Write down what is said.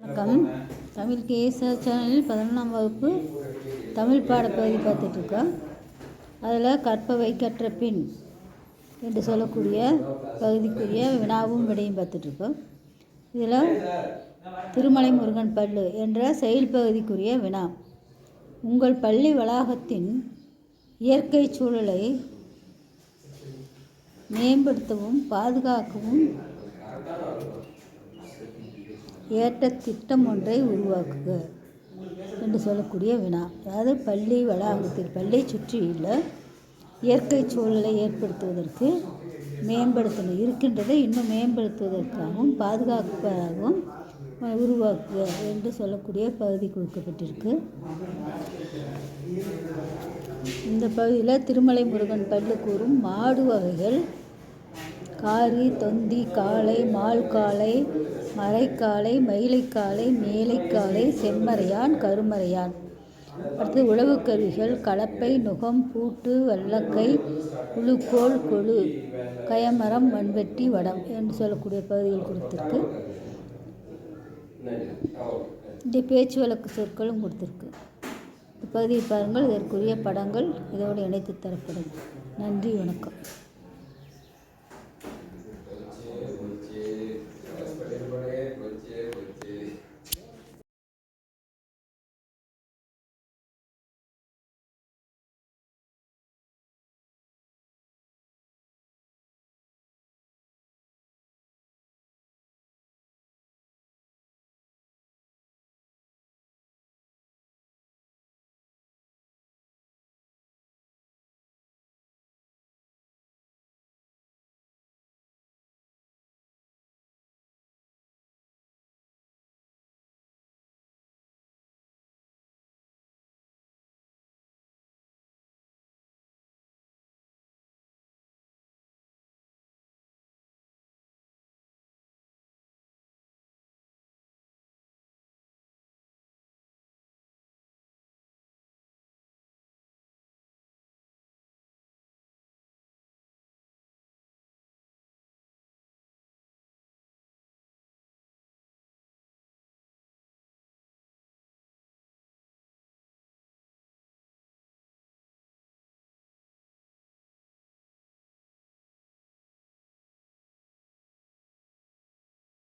வணக்கம். தமிழ் கேசா சேனலில் பதினொன்றாம் வகுப்பு தமிழ் பாடப்பகுதி பார்த்துட்ருக்கோம். அதில் கற்பவை கற்ற பின் என்று சொல்லக்கூடிய பகுதிக்குரிய வினாவும் விடையும் பார்த்துட்ருக்கோம். இதில் திருமலை முருகன் பல்லு என்ற செயல் பகுதிக்குரிய வினா. உங்கள் பள்ளி வளாகத்தின் இயற்கை சூழலை மேம்படுத்தவும் பாதுகாக்கவும் ஏற்ற திட்டம் ஒன்றை உருவாக்குக என்று சொல்லக்கூடிய வினா. அதாவது பள்ளி வளாகத்தில் பள்ளியை சுற்றியுள்ள இயற்கை சூழலை ஏற்படுத்துவதற்கு மேம்படுத்தணும் இருக்கின்றதை இன்னும் மேம்படுத்துவதற்காகவும் பாதுகாப்பதாகவும் உருவாக்குக என்று சொல்லக்கூடிய பகுதி கொடுக்கப்பட்டிருக்கு. இந்த பகுதியில் திருமலை முருகன் பள்ளி கூறும் மாடு வகைகள் காரி தொந்தி காளை மால் காளை மரைக்காளை மயிலைக்காளை மேலைக்காளை செம்மறையான் கருமறையான். அடுத்து உழவு கருவிகள் கலப்பை நுகம் பூட்டு வல்லக்கை உளுக்கோல் கொழு கயமரம் மண்வெட்டி வடம் என்று சொல்லக்கூடிய பகுதிகள் கொடுத்துருக்கு. இந்த பேச்சு வழக்கு சொற்களும் கொடுத்துருக்கு. இந்த பகுதியை பாருங்கள் இதற்குரிய படங்கள் இதோடு இணைத்து தரப்படும். நன்றி வணக்கம்.